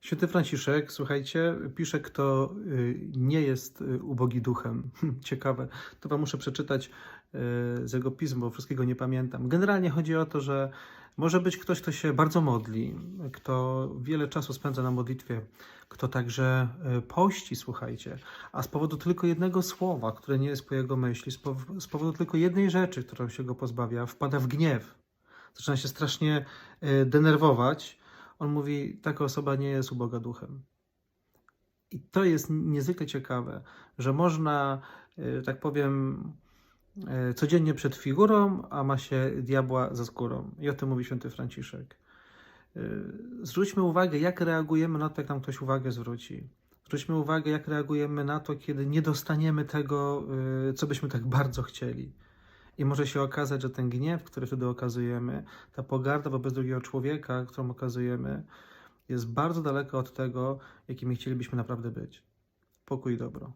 Święty Franciszek, słuchajcie, pisze, kto y, nie jest y, ubogi duchem. Ciekawe. To wam muszę przeczytać y, z jego pism, bo wszystkiego nie pamiętam. Generalnie chodzi o to, że może być ktoś, kto się bardzo modli, kto wiele czasu spędza na modlitwie, kto także pości, słuchajcie, a z powodu tylko jednego słowa, które nie jest po jego myśli, z pow- z powodu tylko jednej rzeczy, którą się go pozbawia, wpada w gniew. Zaczyna się strasznie denerwować. On mówi, taka osoba nie jest uboga duchem. I to jest niezwykle ciekawe, że można, y, tak powiem, y, codziennie przed figurą, a ma się diabła za skórą. I o tym mówi święty Franciszek. Y, Zwróćmy uwagę, jak reagujemy na to, jak nam ktoś uwagę zwróci. Zwróćmy uwagę, jak reagujemy na to, kiedy nie dostaniemy tego, co byśmy tak bardzo chcieli. I może się okazać, że ten gniew, który wtedy okazujemy, ta pogarda wobec drugiego człowieka, którą okazujemy, jest bardzo daleko od tego, jakimi chcielibyśmy naprawdę być. Pokój i dobro.